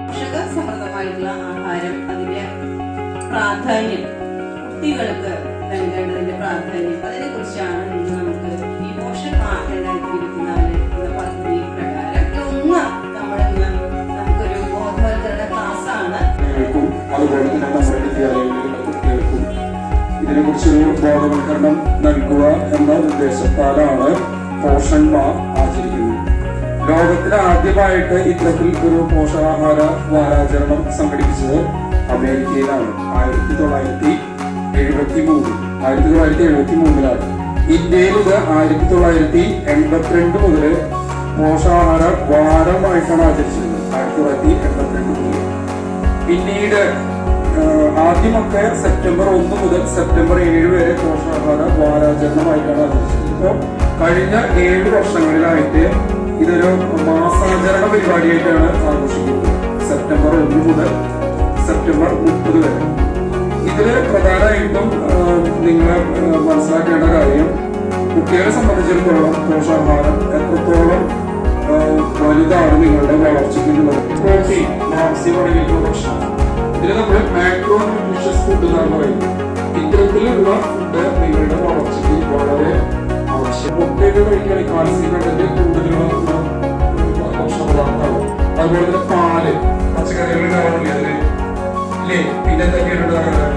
പോഷക സമൃദ്ധമായിട്ടുള്ള ആഹാരം അതിന്റെ പ്രാധാന്യം കുട്ടികൾക്ക് നൽകേണ്ടതിന്റെ പ്രാധാന്യം അതിനെ കുറിച്ചാണ് ഇന്ന് നമുക്ക് ഈ പോഷക രണ്ടായിരത്തി ഇതിനെക്കുറിച്ചൊരു ബോധവൽക്കരണം നൽകുക എന്ന ഉദ്ദേശത്താലാണ് പോഷന്മാർ ആചരിക്കുന്നത്. ലോകത്തിൽ ആദ്യമായിട്ട് ഇത്തരത്തിൽ ഒരു പോഷകാഹാര വാരാചരണം സംഘടിപ്പിച്ചത് അമേരിക്കയിലാണ്. ആയിരത്തി തൊള്ളായിരത്തി എഴുപത്തി മൂന്ന് ആയിരത്തി തൊള്ളായിരത്തി എഴുപത്തി മൂന്നിലാണ് ഇന്ത്യയിൽ ഇത് ആയിരത്തി തൊള്ളായിരത്തി എൺപത്തിരണ്ട് മുതൽ പോഷകാഹാര വാരമായിട്ടാണ് ആചരിച്ചത് ആയിരത്തി തൊള്ളായിരത്തി എൺപത്തിരണ്ട് മുതൽ പിന്നീട് ആദ്യമൊക്കെ സെപ്റ്റംബർ ഒന്ന് മുതൽ സെപ്റ്റംബർ ഏഴ് വരെ പോഷകാഹാര വാരാചരണമായിട്ടാണ് ആചരിച്ചത് ഇപ്പോൾ കഴിഞ്ഞ ഏഴ് വർഷങ്ങളിലായിട്ട് ഇതൊരു മാസാചരണ പരിപാടിയായിട്ടാണ് ആഘോഷിക്കുന്നത്. സെപ്റ്റംബർ ഒന്ന് മുതൽ സെപ്റ്റംബർ മുപ്പത് വരെ. ഇതിൽ പ്രധാനമായിട്ടും നിങ്ങൾ മനസ്സിലാക്കേണ്ട കാര്യം കുട്ടികളെ സംബന്ധിച്ചിടത്തോളം പോഷകാഹാരം എത്രത്തോളം വലുതാണ് നിങ്ങളുടെ വളർച്ചയ്ക്കുള്ളത്. പ്രോട്ടീൻ മാംസ്യം അടങ്ങിയിട്ടുള്ള ഭക്ഷണം ഇതിന് നമ്മൾ മാക്രോ ന്യൂട്രീഷ്യസ് ഫുഡ് എന്നാണ് പറയുന്നത്. ഇത്തരത്തിലുള്ള ഫുഡ് നിങ്ങളുടെ വളർച്ചയ്ക്ക് വളരെ ആവശ്യം മുട്ടയൊക്കെ കഴിക്കുകയാണെങ്കിൽ കാൽസ്യം കണ്ടന്റ് പദാർത്ഥമാണ് അതുപോലെ തന്നെ പാൽ പച്ചക്കറികൾ ഉണ്ടാവാറില്ലേ അതിൽ ഇല്ലേ പിന്നെ ഉണ്ടാകാറ്